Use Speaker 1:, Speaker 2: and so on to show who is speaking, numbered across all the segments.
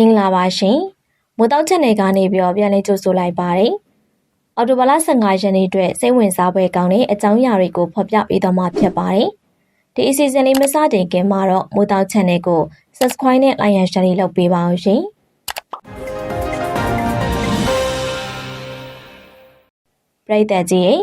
Speaker 1: မင်္ဂလာပါရှင်မိုးတောက်ချက်နယ်ကနေပြီးတော့ပြန်လည်ကြိုဆိုလိုက်ပါတယ်အော်တိုဘလာ15ရက်နေ့အတွက်စိတ်ဝင်စားပွဲကောင်းတဲ့အကြောင်းအရာတွေကိုဖော်ပြပေးတော့မှာဖြစ်ပါတယ်ဒီအစီအစဉ်လေးမစတင်ခင်မှာတော့မိုးတောက်ချက်နယ်ကို subscribe နဲ့ like and share လုပ်ပေးပါအောင်ရှင်ပရိသတ်ကြီး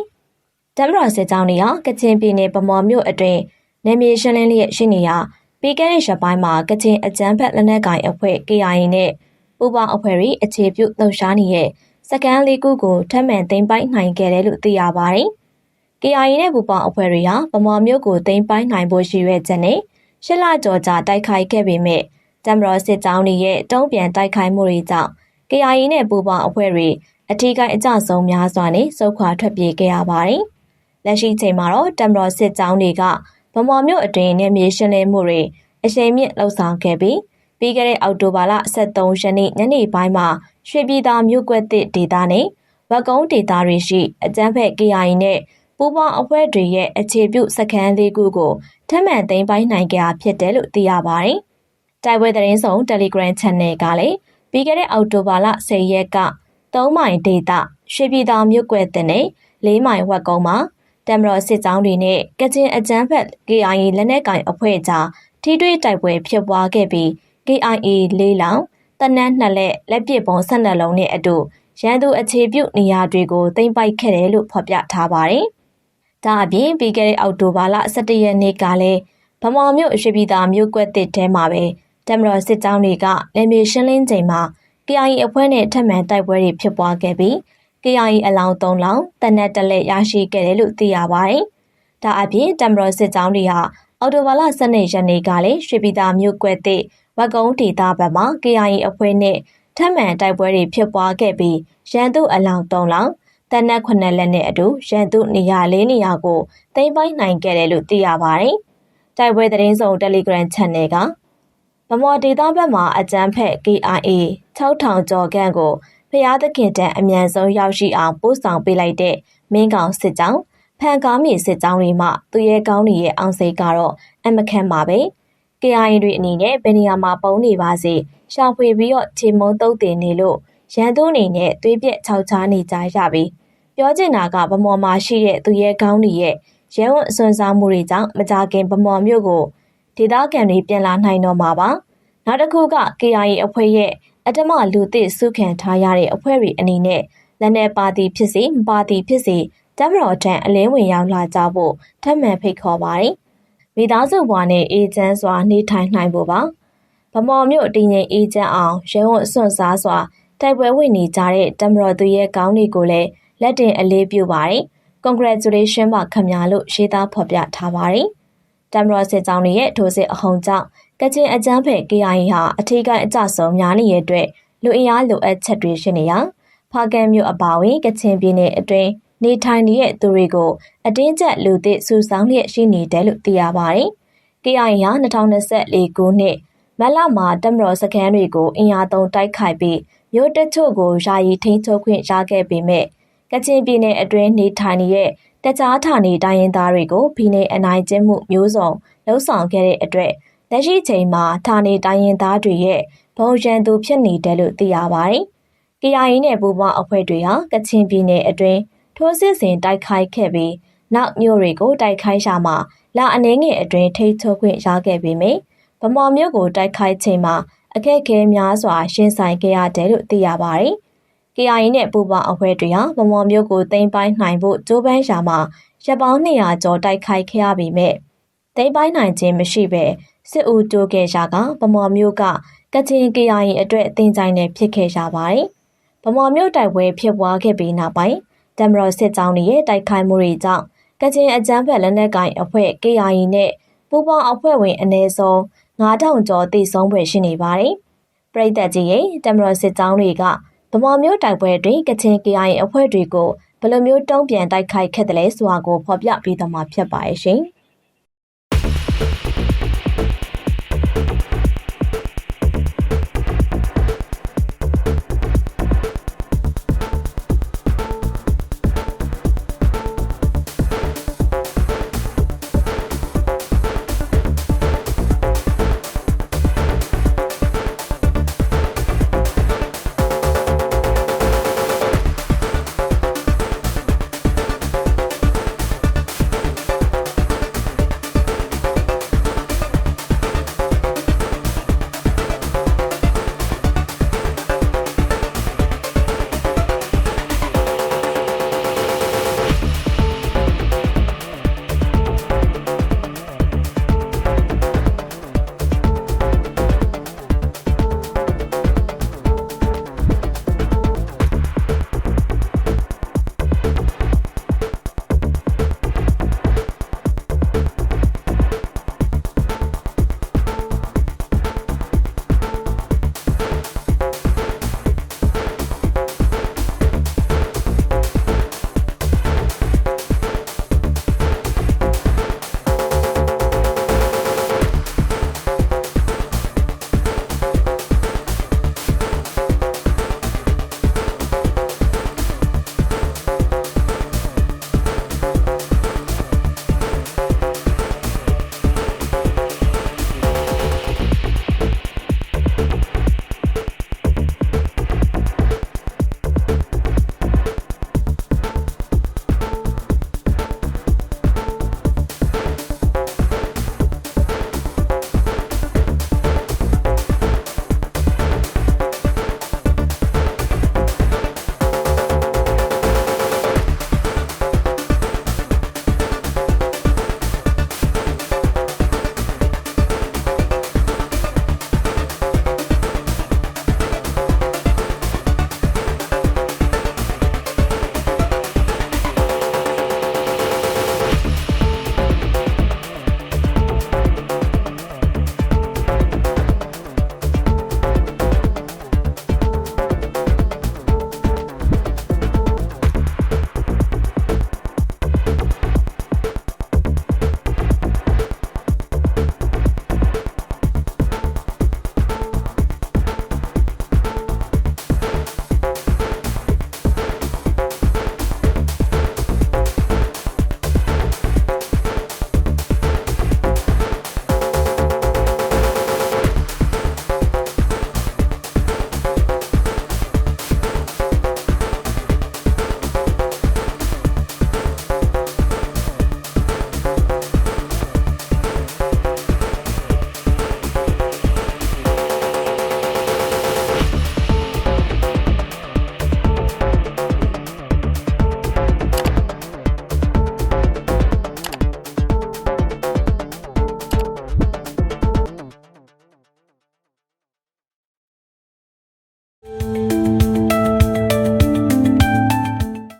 Speaker 1: တမတော်စစ်ကြောင်းတွေဟာကချင်ပြည်နယ်ဗမော်မြို့အတွင်းနေမြေရှင်းလင်းလျက်ရှိနေရာ ပြီးခဲ့တဲ့ရက်ပိုင်းမှာကချင်အကြမ်းဖက်လက်နက်ကိုင်အဖွဲ့ KIA နဲ့ပူးပေါင်းအဖွဲ့တွေအခြေပြုလှုပ်ရှားနေတဲ့စကန်လေးခုကိုထပ်မံသိမ်းပိုက်နိုင်ခဲ့တယ်လို့သိရပါတယ်။ KIA နဲ့ပူးပေါင်းအဖွဲ့တွေဟာဗမာမျိုးကိုသိမ်းပိုက်နိုင်ဖို့ရှိရွက်ချက်နဲ့ရှစ်လကျော်ကြာတိုက်ခိုက်ခဲ့ပေမဲ့တမတော်စစ်ကြောင်းတွေရဲ့တုံးပြန်တိုက်ခိုက်မှုတွေကြောင့် KIA နဲ့ပူးပေါင်းအဖွဲ့တွေအထီးကိုင်းအကြဆုံးများစွာနဲ့စုခွာထွက်ပြေးခဲ့ရပါတယ်။လက်ရှိချိန်မှာတော့တမတော်စစ်ကြောင်းတွေက ဗမာမြို့အတွင်းနေမြေရှင်းလင်းမှုတွေအရှိန်မြင့်လှုပ်ဆောင်ခဲ့ပြီးပြီးခဲ့တဲ့အောက်တိုဘာလ23ရက်နေ့ညနေပိုင်းမှာရွှေပြည်သာမြို့ကွက်တစ်ဒေသနဲ့ဝက်ကုန်းဒေသတွေရှိအကြမ်းဖက် KIA နဲ့ပူးပေါင်းအဖွဲ့တွေရဲ့အခြေပြုစခန်းလေးခုကိုထပ်မံသိမ်းပိုက်နိုင်ကြဖြစ်တယ်လို့သိရပါတယ်။တိုက်ပွဲသတင်းဆောင် Telegram Channel ကလည်းပြီးခဲ့တဲ့အောက်တိုဘာလ10ရက်က3မိုင်ဒေသရွှေပြည်သာမြို့ကွက်တင်နဲ့4မိုင်ဝက်ကုန်းမှာ တမတော်စစ်ကြောင်းတွေနဲ့ကချင်အကြမ်းဖက် KIA လက်နက်ကင်အဖွဲ့ကြားထိတွေ့တိုက်ပွဲဖြစ်ပွားခဲ့ပြီး KIA လေးလောင်တနန်းနှစ်လက်လက်ပစ်ပုံ12လုံးနဲ့အတူရန်သူအခြေပြုနေရာတွေကိုသိမ်းပိုက်ခဲ့တယ်လို့ဖော်ပြထားပါတယ်။ဒါအပြင်ပြီးခဲ့တဲ့အောက်တိုဘာလ17ရက်နေ့ကလည်းဗမာမြို့အရှိပြည်သာမြို့ကွက်တစ်ထဲမှာပဲတမတော်စစ်ကြောင်းတွေကလက်မြေရှင်းလင်းချိန်မှာ KIA အဖွဲ့နဲ့ထပ်မံတိုက်ပွဲတွေဖြစ်ပွားခဲ့ပြီး KIA အလောင်း3လောင်းတနက်တလက်ရရှိခဲ့တယ်လို့သိရပါတယ်။ဒါအပြင်တမတော်စစ်ကြောင်းတွေဟာအော်တိုဘာလ12ရက်နေ့ကလည်းရွှေပြည်သာမြို့ကွက်တဲ့ဝက်ကုန်းဒေသဘက်မှာ KIA အဖွဲ့နဲ့ထပ်မံတိုက်ပွဲတွေဖြစ်ပွားခဲ့ပြီးရန်သူအလောင်း3လောင်းတနက်9လက်နဲ့အတူရန်သူနေရာ၄နေရာကိုသိမ်းပိုက်နိုင်ခဲ့တယ်လို့သိရပါတယ်။တိုက်ပွဲသတင်းစုံ Telegram Channel ကဗမော်ဒေသဘက်မှာအကြမ်းဖက် KIA 6000ကျော်ခန့်ကို ဖျားသခင်တန်အမြန်ဆုံးရောက်ရှိအောင်ပို့ဆောင်ပေးလိုက်တဲ့မင်းကောင်စစ်ကြောင်းဖန်ကားမြေစစ်ကြောင်းတွေမှသူရဲကောင်းတွေရဲ့အောင်စိတ်ကတော့အမခန့်ပါပဲ KIA တွေအနေနဲ့ဘယ်နေရာမှာပုံနေပါစေရှာဖွေပြီးတော့ခြေမုံတုတ်တင်နေလို့ရန်သူအနေနဲ့သွေးပြက်ခြောက်ချားနေကြရပြီပြောချင်တာကဗမော်မှာရှိတဲ့သူရဲကောင်းတွေရဲ့ရဲဝံအစွမ်းစားမှုတွေကြောင့်မကြခင်ဗမော်မြို့ကိုဒေသခံတွေပြန်လာနိုင်တော့မှာပါနောက်တစ်ခုက KIA အဖွဲ့ရဲ့ အတမလူသစ်စုခံထားရတဲ့အဖွဲ့တွေအနေနဲ့လက်နက်ပါတီဖြစ်စေမပါတီဖြစ်စေတမတော်ထံအလင်းဝင်ရောက်လာကြဖို့ထပ်မံဖိတ်ခေါ်ပါတယ်။မိသားစုဘဝနဲ့အေဂျင့်စွာနေထိုင်နိုင်ဖို့ပါ။ဗမော်မြို့တည်ငြိမ်အေဂျင့်အောင်ရဲဝံအစွန့်စားစွာတိုက်ပွဲဝင်နေကြတဲ့တမတော်သူရဲ့ကောင်းတွေကိုလည်းလက်တင်အလေးပြုပါတယ်။ congratulation ပါခင်ဗျာလို့ရှေးသားဖော်ပြထားပါတယ်။တမတော်စစ်ကြောင်းတွေရဲ့ထိုးစစ်အဟုန်ကြောင့် ကချင်အကြမ်းဖက် KIA ဟာအထူးကအကြဆုံးများနေတဲ့အတွက်လူအင်အားလိုအပ်ချက်တွေရှိနေရာဖားကန်မြို့အပါအဝင်ကချင်ပြည်နယ်အတွင်းနေထိုင်နေတဲ့သူတွေကိုအတင်းကျပ်လူသစ်စုဆောင်းလျက်ရှိနေတယ်လို့သိရပါတယ်။ KIA ဟာ2024ခုနှစ်မလမှာတမတော်စခန်းတွေကိုအင်အားသုံးတိုက်ခိုက်ပြီးမြို့တချို့ကိုယာယီထိန်းချုပ်ခွင့်ရခဲ့ပေမဲ့ကချင်ပြည်နယ်အတွင်းနေထိုင်နေတဲ့တကြားဌာနေတိုင်းရင်းသားတွေကိုဖိနှိပ်အနိုင်ကျင့်မှုမျိုးစုံလှုံ့ဆော်ခဲ့တဲ့အတွက် လက်ရှိချိန်မှာဌာနေတိုင်းရင်းသားတွေရဲ့ဘုံရန်သူဖြစ်နေတယ်လို့သိရပါတယ်။ KIA နဲ့ပူးပေါင်းအဖွဲ့တွေဟာကချင်ပြည်နယ်အတွင်းထိုးစစ်ဆင်တိုက်ခိုက်ခဲ့ပြီးနောက်မြို့တွေကိုတိုက်ခိုက်ရှာမှာလာအနေငယ်အတွင်းထိချုပ်ခွင့်ရခဲ့ပေမယ့်ဗမော်မြို့ကိုတိုက်ခိုက်ချိန်မှာအခက်အခဲများစွာရှင်းဆိုင်ခဲ့ရတယ်လို့သိရပါတယ်။ KIA နဲ့ပူးပေါင်းအဖွဲ့တွေဟာဗမော်မြို့ကိုသိမ်းပိုက်နိုင်ဖို့ကြိုးပမ်းရှာမှာရပ်ပေါင်း200ကျော်တိုက်ခိုက်ခဲ့ရပေမဲ့သိမ်းပိုက်နိုင်ခြင်းမရှိဘဲ စစ်ဦးတိုးခဲ့ရာကဗမော်မြို့ကကချင် KIA အတွက်တင်ကြိုင်နေဖြစ်ခဲ့ကြပါတယ်။ဗမော်မြို့တိုက်ပွဲဖြစ်ပွားခဲ့ပြီးနောက်ပိုင်းတမတော်စစ်ကြောင်းရဲ့တိုက်ခိုက်မှုတွေကြောင့်ကချင်အကြမ်းဖက်လက်နက်ကိုင်အဖွဲ့ KIA နဲ့ပူးပေါင်းအဖွဲ့ဝင်အနည်းဆုံး9000ကျော်တိဆုံးဖွယ်ရှိနေပါတယ်။ပြည်သက်ကြီးရဲ့တမတော်စစ်ကြောင်းတွေကဗမာမျိုးတိုက်ပွဲတွင်ကချင် KIA အဖွဲ့တွေကိုဘယ်လိုမျိုးတုံ့ပြန်တိုက်ခိုက်ခဲ့တယ်လဲဆိုတာကိုဖော်ပြပေးသွားမှာဖြစ်ပါရဲ့ရှင်။